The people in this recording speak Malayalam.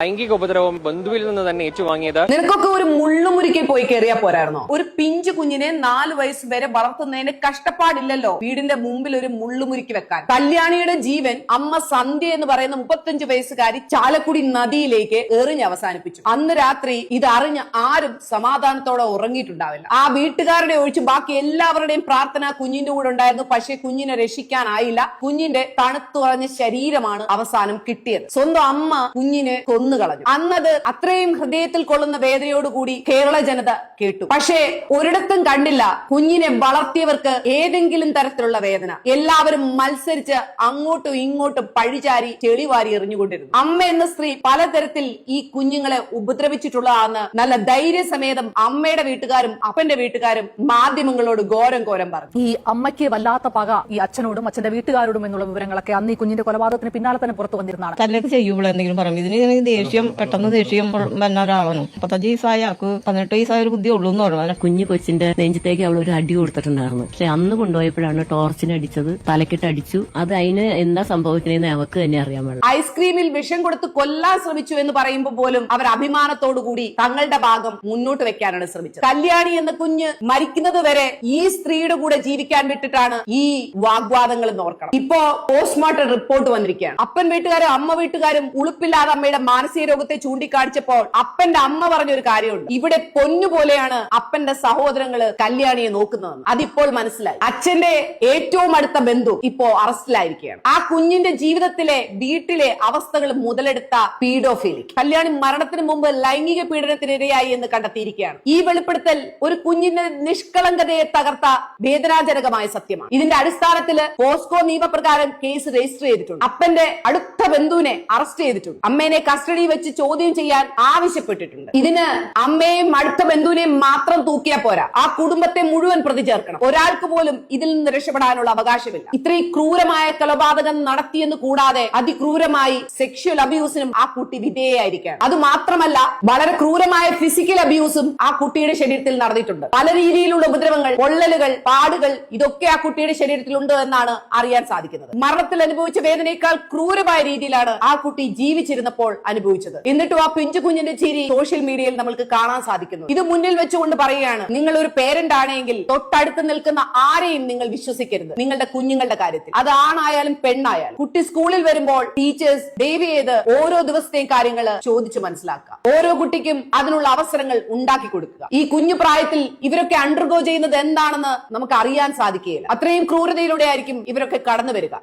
ലൈംഗിക ഉപദ്രവം ബന്ധുവിൽ നിന്ന് തന്നെ ഏറ്റുവാങ്ങിയത് നിനക്കൊക്കെ ഒരു മുള്ളുമുരിക്കെ പോയി കയറിയാ പോരായിരുന്നോ? ഒരു പിഞ്ചു കുഞ്ഞിനെ നാല് വയസ്സ് വരെ വളർത്തുന്നതിന് കഷ്ടപ്പാടില്ലല്ലോ വീടിന്റെ മുമ്പിൽ ഒരു മുള്ളുമുരിക്ക് വെക്കാൻ. കല്യാണിയുടെ ജീവൻ അമ്മ സന്ധ്യ എന്ന് പറയുന്ന മുപ്പത്തഞ്ച് വയസ്സുകാരി ചാലക്കുടി നദിയിലേക്ക് എറിഞ്ഞ് അവസാനിപ്പിച്ചു. അന്ന് രാത്രി ഇത് അറിഞ്ഞ് ആരും സമാധാനത്തോടെ ഉറങ്ങിയിട്ടുണ്ടാവില്ല. ആ വീട്ടുകാരുടെ ഒഴിച്ച് ബാക്കി എല്ലാവരുടെയും പ്രാർത്ഥന കുഞ്ഞിന്റെ കൂടെ ഉണ്ടായിരുന്നു. പക്ഷേ കുഞ്ഞിനെ രക്ഷിക്കാനായില്ല. കുഞ്ഞിന്റെ തണുത്തുറഞ്ഞ ശരീരമാണ് അവസാനം കിട്ടിയത്. സ്വന്തം അമ്മ കുഞ്ഞിനെ കൊന്നുകളഞ്ഞു അന്നത് അത്രയും ഹൃദയത്തിൽ കൊള്ളുന്ന വേദനയോടുകൂടി കേരള ജനത കേട്ടു. പക്ഷേ ഒരിടത്തും കണ്ടില്ല കുഞ്ഞിനെ വളർത്തിയവർക്ക് ഏതെങ്കിലും തരത്തിലുള്ള വേദന. എല്ലാവരും മത്സരിച്ച് അങ്ങോട്ടും ഇങ്ങോട്ടും പഴിചാരി ചെളിവാരി എറിഞ്ഞുകൊണ്ടിരുന്നു. അമ്മ എന്ന സ്ത്രീ പലതരത്തിൽ ഈ കുഞ്ഞുങ്ങളെ ഉപദ്രവിച്ചിട്ടുള്ളതാണെന്ന് നല്ല ധൈര്യസമേതം അമ്മയുടെ വീട്ടുകാരും അപ്പന്റെ വീട്ടുകാരും മാധ്യമങ്ങളോട് ഘോരം ഘോരം പറഞ്ഞു. ഈ അമ്മയ്ക്ക് വല്ലാത്ത പക ഈ അച്ഛനോടും അച്ഛന്റെ വീട്ടുകാരോടും എന്നുള്ള വിവരങ്ങളൊക്കെ അന്ന് ഈ കുഞ്ഞിന്റെ കൊലപാതകത്തിന് പിന്നാലെ തന്നെ പുറത്തു വന്നിരുന്നതാണ്. തന്നെ ചെയ്യുമ്പോൾ എന്തെങ്കിലും പറഞ്ഞു ഇതിന് ദേഷ്യം പെട്ടെന്ന് ദേഷ്യം വന്ന ഒരാളാണ് മുപ്പത്തഞ്ച് വയസ്സായ ആൾക്ക് പതിനെട്ട് വയസ്സായ ഒരു ബുദ്ധി ഉള്ളൂ എന്ന് പറഞ്ഞു. കുഞ്ഞു കൊച്ചിന്റെ നെഞ്ചത്തേക്ക് അവൾ ഒരു അടി കൊടുത്തിട്ടുണ്ടായിരുന്നു. പക്ഷെ അന്ന് കൊണ്ടുപോയപ്പോഴാണ് ടോർച്ചിന് അടിച്ചത് തലക്കിട്ട് അടിച്ചു. അത് അതിന് എന്താ സംഭവിക്കണേന്ന് അവക്ക് തന്നെ അറിയാൻ പാടില്ല. ഐസ്ക്രീമിൽ വിഷം കൊടുത്ത് കൊല്ലാൻ ശ്രമിച്ചു എന്ന് പറയുമ്പോൾ പോലും അവർ അഭിമാനത്തോടു കൂടി തങ്ങളുടെ ഭാഗം മുന്നോട്ട് വെക്കാനാണ് ശ്രമിച്ചത്. കല്യാണി എന്ന കുഞ്ഞ് മരിക്കുന്നത് വരെ ഈ സ്ത്രീയുടെ കൂടെ ജീവിക്കാൻ വിട്ടിട്ടാണ് ഈ വാഗ്വാദങ്ങൾ എന്ന് ഓർക്കണം. ഇപ്പോ പോസ്റ്റ്മോർട്ടം റിപ്പോർട്ട് വന്നിരിക്കുകയാണ്. അപ്പൻ വീട്ടുകാരും അമ്മ വീട്ടുകാരും ഉളുപ്പില്ലാതെ അമ്മയുടെ മാനസിക രോഗത്തെ ചൂണ്ടിക്കാണിച്ചപ്പോൾ അപ്പന്റെ അമ്മ പറഞ്ഞ ഒരു കാര്യമുണ്ട്. ഇവിടെ പൊന്നു പോലെയാണ് അപ്പന്റെ സഹോദരങ്ങൾ കല്യാണിയെ നോക്കുന്നത് അതിപ്പോൾ മനസ്സിലായി. അച്ഛന്റെ ഏറ്റവും അടുത്ത ബന്ധു ഇപ്പോ അറസ്റ്റിലായിരിക്കുകയാണ്. ആ കുഞ്ഞിന്റെ ജീവിതത്തിലെ വീട്ടിലെ അവസ്ഥകൾ മുതലെടുത്ത പീഡോഫീലിക്. കല്യാണി മരണത്തിന് മുമ്പ് ലൈംഗിക പീഡനത്തിനിരയായി എന്ന് കണ്ടെത്തിയിരിക്കുകയാണ്. ഈ വെളിപ്പെടുത്തൽ ഒരു കുഞ്ഞിന്റെ നിഷ്കളങ്കതയെ തകർത്ത വേദനാജനകമായ സത്യമാണ്. ഇതിന്റെ അടിസ്ഥാനത്തിൽ പോസ്കോ നിയമപ്രകാരം കേസ് രജിസ്റ്റർ ചെയ്തിട്ടുണ്ട്. അപ്പന്റെ അടുത്ത ബന്ധുവിനെ അറസ്റ്റ് ചെയ്തിട്ടുണ്ട്. അമ്മേനെ കസ്റ്റഡി വെച്ച് ചോദ്യം ചെയ്യാൻ ആവശ്യപ്പെട്ടിട്ടുണ്ട്. ഇതിന് അമ്മയും അടുത്ത ബന്ധുവിനെയും മാത്രം തൂക്കിയാ പോരാ. ആ കുടുംബത്തെ മുഴുവൻ പ്രതി ചേർക്കണം. ഒരാൾക്ക് പോലും ഇതിൽ നിന്ന് രക്ഷപ്പെടാനുള്ള അവകാശമില്ല. ഇത്രയും ക്രൂരമായ കൊലപാതകം നടത്തിയെന്ന് കൂടാതെ അതിക്രൂരമായി സെക്ഷൽ അബ്യൂസിനും ആ കുട്ടി വിധേയായിരിക്കണം അത് മാത്രമല്ല വളരെ ക്രൂരമായ ഫിസിക്കൽ അബ്യൂസും ആ കുട്ടിയുടെ ശരീരത്തിൽ നടന്നിട്ടുണ്ട്. പല രീതിയിലുള്ള ഉപദ്രവങ്ങൾ പൊള്ളലുകൾ പാടുകൾ ഇതൊക്കെ ആ കുട്ടിയുടെ ശരീരത്തിലുണ്ട് എന്നാണ് അറിയാൻ സാധിക്കുന്നത്. മരണത്തിൽ അനുഭവിച്ച വേദനയേക്കാൾ ക്രൂരമായ രീതിയിലാണ് ആ കുട്ടി ജീവിച്ചിരുന്നപ്പോൾ അനുഭവിച്ചത്. എന്നിട്ടും ആ പിഞ്ചു കുഞ്ഞിന്റെ ചിരി സോഷ്യൽ മീഡിയയിൽ നമ്മൾക്ക് കാണാൻ സാധിക്കുന്നു. ഇത് മുന്നിൽ വെച്ചുകൊണ്ട് പറയുകയാണ് നിങ്ങൾ ഒരു പേരന്റ് ആണെങ്കിൽ തൊട്ടടുത്ത് നിൽക്കുന്ന ആരെയും നിങ്ങൾ വിശ്വസിക്കരുത്. നിങ്ങളുടെ കുഞ്ഞുങ്ങളുടെ കാര്യത്തിൽ. അത് ആണായാലും പെണ്ണായാലും. കുട്ടി സ്കൂളിൽ വരുമ്പോൾ ടീച്ചേഴ്സ് ദയവ് ചെയ്ത് ഓരോ ദിവസത്തെയും കാര്യങ്ങൾ ചോദിച്ചു മനസ്സിലാക്കുക. ഓരോ കുട്ടിക്കും അതിനുള്ള അവസരങ്ങൾ ഉണ്ടാക്കി കൊടുക്കുക. ഈ കുഞ്ഞു പ്രായത്തിൽ ഇവരൊക്കെ അണ്ടർഗോ ചെയ്യുന്നത് എന്താണെന്ന് നമുക്ക് അറിയാൻ സാധിക്കുകയില്ല. അത്രയും ക്രൂരതയിലൂടെ ആയിരിക്കും ഇവരൊക്കെ കടന്നു വരിക.